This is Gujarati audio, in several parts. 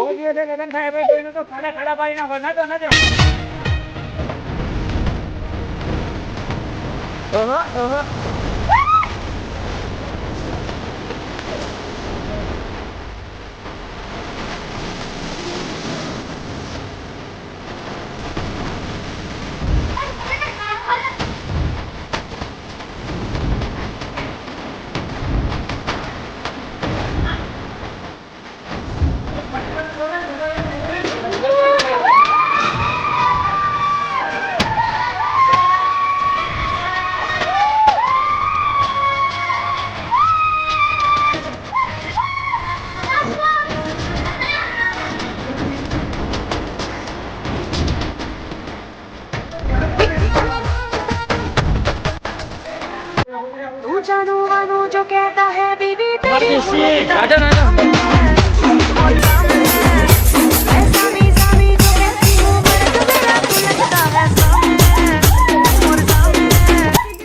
તો ખાડા ખાડા ના તો ના તો ઓહો ઓહો. लगता है सामने और सामने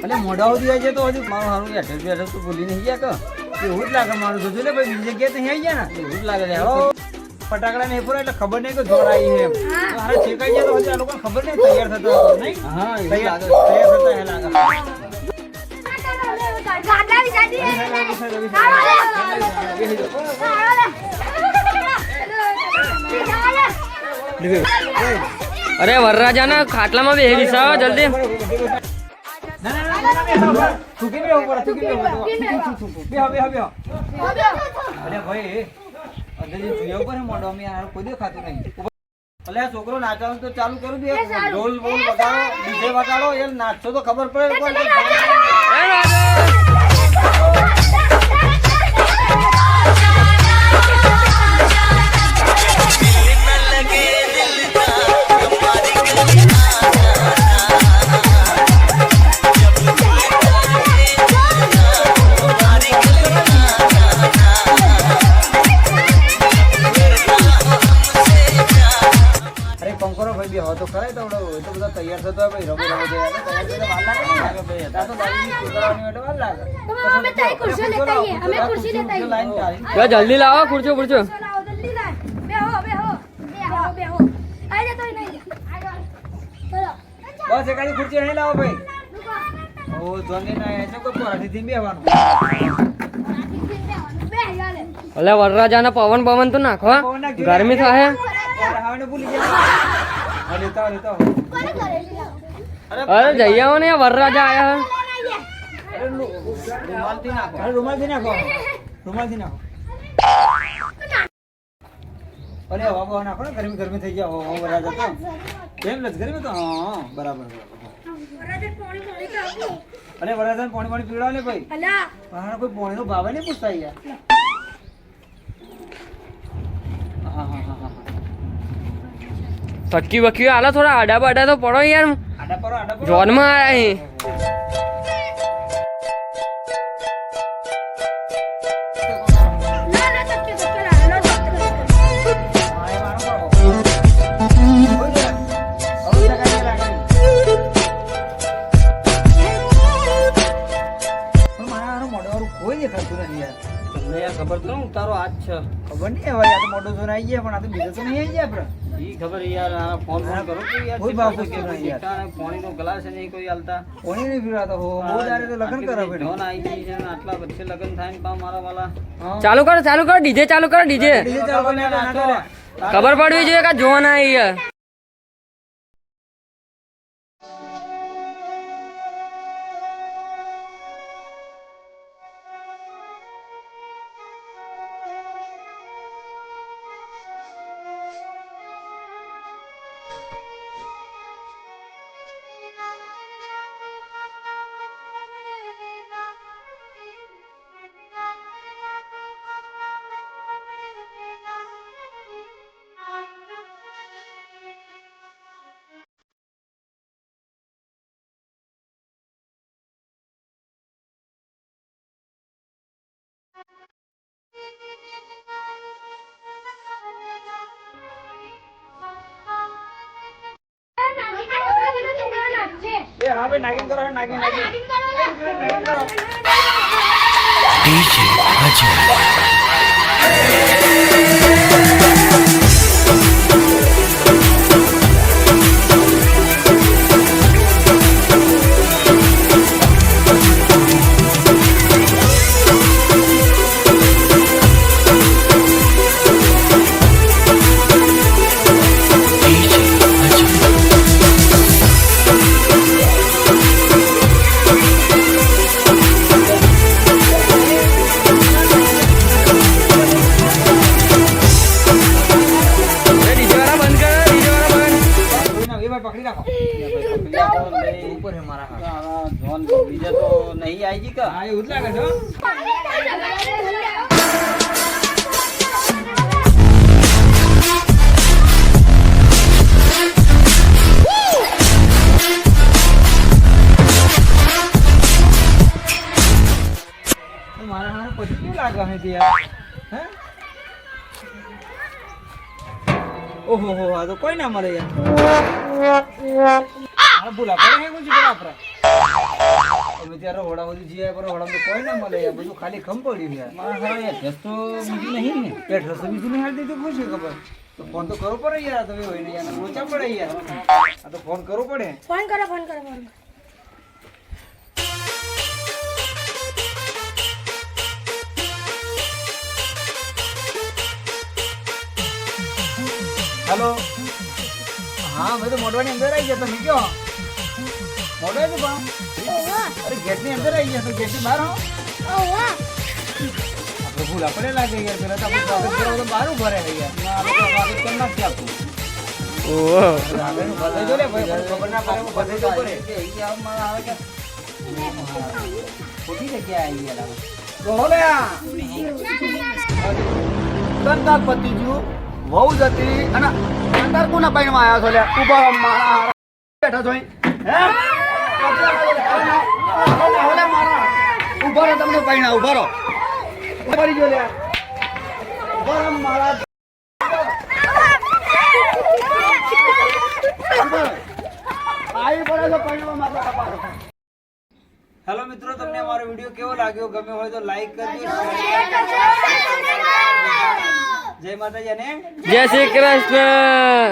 એટલે મોઢા સુધી આવી જાય તો હજુ મારું સારું એડ્રેસ બેડ્રેસ તો ભૂલી નહીં ગયા કે એવું જ લાગે મારું જોજો ને ભાઈ બીજી જગ્યાએ તો અહીં આવી ગયા ને એવું જ લાગે છે હો ફટાકડા નહીં પૂરા એટલે ખબર નહીં કે જોર આવી છે એમ તો હારે છેકાઈ જાય તો હજી આ લોકોને ખબર નહીં તૈયાર થતા હોય, નહીં હા એવું તૈયાર લાગે તૈયાર થતા એ લાગે અરે વરરાજા ને ખાટલામાં બેહી વિસાવો જલ્દી છોકરો નાચવાનું તો ચાલુ કરું દે ઢોલ બોલ વગાડો ડીજે વગાડો એ નાચશો તો ખબર પડે ભાઈ બે તો કરાય તો હમણાં તો બધા તૈયાર થતો હોય ભાઈ રમે રમે તૈયાર જલ્દી લાવો ખુરશો ખુરશો લાવો, જલ્દી લાવ. બેહો, બેહો. બેહો, બેહો. આઈ જા તોય નહીં જા. ચલો. બસ એકાદી ખુરશી અહીં લાવો ભાઈ. ઓ જોને ના એ કોઈ પવન પવન તો નાખવા ગરમી થાય. ભૂલી જાય અરે જઈ આવો ને વરરાજા આયા. અરે રૂમાલથી નાખો. અરે રૂમાલથી નાખો. અરે હવા નાખો ને ગરમી ગરમી થઈ ગયા. હવા વરરાજા તો એમ ગરમી તો હા હા, બરાબર બરાબર. વરરાજા પાણી પાણી. અરે પાણી પાણી પીવડાવો ભાઈ. હા કોઈ પાણીનો ભાવ નહીં પૂછતા યાર હા હા હા હા થકી વકી આલો થોડા આડા બાડા તો પડો યાર. જોનમાં આયા અહીં ખબર તો તારો હાથ છે. ખબર નહીં હવે આ તો મોટો જોર આવી ગયા પણ આ તો બીજો તો નહીં આવી ગયા આપણે ઈ ખબર યાર આ ફોન ફોન કરો તો યાર? કોઈ ભાવ પૂછતો નહીં યાર. પાણીનો ગ્લાસ નહીં કોઈ હાલતા. કોણી નહીં પીવડાવતા હો બહુ દારે તો લગ્ન કરે ભાઈ જોન આવી ગઈ છે આટલા વચ્ચે લગ્ન થાય ને પા મારા વાલા. ચાલુ કરો ચાલુ કરો ડીજે ચાલુ કરો ડીજે. ડીજે ચાલુ કરીને ખબર પડવી જોઈએ કે આ જોન આવી છે એ હા ભાઈ નાગિન કરો નાગિન નાગિન DJ Ajay. એવું જ મારા પછી કેવું લાગે છે હે? ઓહો, હો તો કોઈ ના મળે યાર. ભૂલા પડે હે આપણા અમે ત્યારે હોડા બધું જીયા પર હોડા તો કોઈ ના મળે યાર બધું ખાલી ખમ પડ્યું યાર મારા હારા એડ્રેસ તો બીજું નહીં ને. એડ્રેસ તો બીજું નહીં હાલ દીધું કોઈ છે ખબર. તો ફોન તો કરવો પડે યાર તમે હોય ને યાર મોચા પડે યાર. આ તો ફોન કરવો પડે. ફોન કરો ફોન કરો ફોન હેલો હા ભાઈ તો મોડવાની અંદર આવી ગયા તમે કયો? છે પણ? ગેટની અંદર આવી ગયા તો ગેટની બહાર હો આપણે ભૂલા પડે લાગે યાર પેલા તો આપણે સ્વાગત કરવા તો બહાર ઊભા રહે યાર. આપણે સ્વાગત કરી નાખી આપણું. ઓહો. આગળનું બધાઈ જો લે ભાઈ ખબર ના પડે હું બધાઈ જો પડે. કે અહીંયા આવ મારા હારા કે ખોટી જગ્યાએ આવી ગયા લાગે. ધંધા પતી ગયું વહુ જતી અને અંતર કોના પાણીમાં આવ્યા છો લે ઊભા મારા બેઠા છો હે? રહો. તમને આવી પડે તો પૈણમાં મારા કપાળો. હેલો મિત્રો તમને અમારો વીડિયો કેવો લાગ્યો? ગમ્યો હોય તો લાઈક કરજો. જય માતાજી અને જય શ્રી કૃષ્ણ.